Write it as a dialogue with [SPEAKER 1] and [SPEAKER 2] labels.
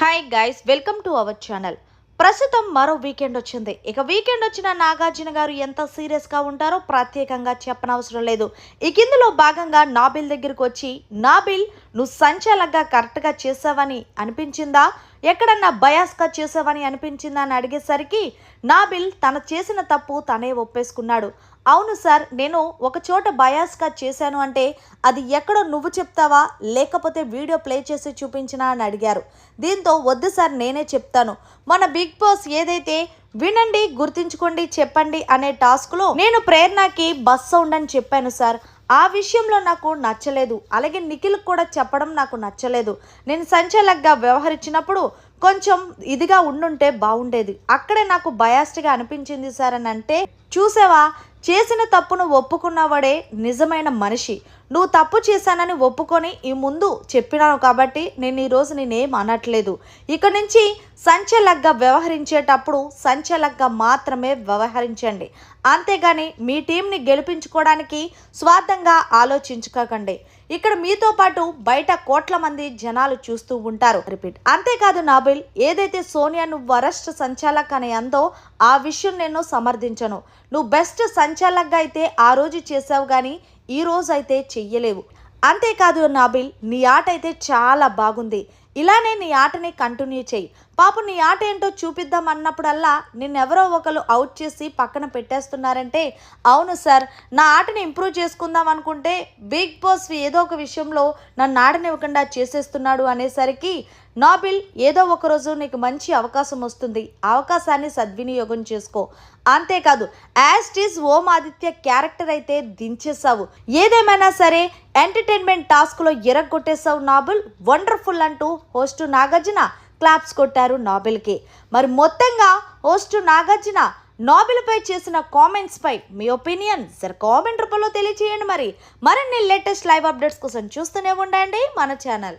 [SPEAKER 1] Hi guys welcome to our channel ప్రస్తుతం మరో weekend వచ్చింది. ఇక వీకెండ్ వచ్చిన నాగార్జున గారు ఎంత సీరియస్గా ఉంటారో ప్రత్యేకంగా చెప్పనవసరం లేదు. ఇక ఇందులో భాగంగా నాబిల్ దగ్గరికి వచ్చి నాబిల్ నువ్వు సంచాలకగా కరెక్ట్గా చేసావని అనిపించిందా? ఎక్కడన్నా బయాస్గా చేసావని అనిపించిందా అని అడిగేసరికి నాబిల్ తన చేసిన తప్పు తనే ఒప్పేసుకున్నాడు. అవును సార్ నేను ఒక చోట బయాస్గా చేశాను అంటే అది ఎక్కడో నువ్వు చెప్తావా? లేకపోతే వీడియో ప్లే చేసి చూపించినా అని అడిగారు. దీంతో వద్దు సార్ నేనే చెప్తాను. మన బిగ్ బాస్ ఏదైతే వినండి గుర్తుంచుకోండి చెప్పండి అనే టాస్క్లో నేను ప్రేరణకి బస్ సౌండ్ అని చెప్పాను సార్. ఆ విషయంలో నాకు నచ్చలేదు. అలాగే నిఖిల్ కూడా చెప్పడం నాకు నచ్చలేదు. నేను సంచలకగా వ్యవహరించినప్పుడు కొంచెం ఇదిగా ఉండుంటే బాగుండేది. అక్కడే నాకు బయాస్డ్గా అనిపించింది సార్ అని అంటే చూసావా? చేసిన తప్పును ఒప్పుకున్నవాడే నిజమైన మనిషి. నువ్వు తప్పు చేశానని ఒప్పుకొని ఈ ముందు చెప్పినాను కాబట్టి నేను ఈరోజు నేనేం అనట్లేదు. ఇక నుంచి సంచలగ్గా వ్యవహరించేటప్పుడు సంచలగ్గా మాత్రమే వ్యవహరించండి. అంతేగాని మీ టీంని గెలిపించుకోవడానికి స్వార్థంగా ఆలోచించుకోకండి. ఇక్కడ మీతో పాటు బయట కోట్ల మంది జనాలు చూస్తూ ఉంటారు. రిపీట్. అంతేకాదు నాబిల్ ఏదైతే సోనియా నువ్వు వరస్ట్ సంచాలక్ అని అందో ఆ విషయం నేను సమర్థించను. నువ్వు బెస్ట్ సంచాలక్గా అయితే ఆ రోజు చేసావు కానీ ఈ రోజు అయితే చెయ్యలేవు. అంతేకాదు నాబిల్ నీ ఆట అయితే చాలా బాగుంది. ఇలానే నీ ఆటని కంటిన్యూ చేయి. పాప నీ ఆట ఏంటో చూపిద్దాం అన్నప్పుడల్లా నిన్నెవరో ఒకరు అవుట్ చేసి పక్కన పెట్టేస్తున్నారంటే అవును సార్ నా ఆటని ఇంప్రూవ్ చేసుకుందాం అనుకుంటే బిగ్ బాస్ ఏదో ఒక విషయంలో నన్ను ఆడనివ్వకుండా చేసేస్తున్నాడు అనేసరికి నాబిల్ ఏదో ఒక రోజు నీకు మంచి అవకాశం వస్తుంది. అవకాశాన్ని సద్వినియోగం చేసుకో. అంతేకాదు as is Om Aditya character అయితే దించేసావు ఏదేమైనా సరే ఎంటర్టైన్మెంట్ టాస్క్లో ఎరగొట్టేసావు నాబుల్ వండర్ఫుల్ అంటూ హోస్టు నాగార్జున క్లాప్స్ కొట్టారు నాబెల్కి. మరి మొత్తంగా హోస్ట్ నాగార్జున నాబెల్పై చేసిన కామెంట్స్పై మీ ఒపీనియన్ సార్ కామెంట్ రూపంలో తెలియచేయండి మరి. మరిన్ని లేటెస్ట్ లైవ్ అప్డేట్స్ కోసం చూస్తూనే ఉండండి మన ఛానల్.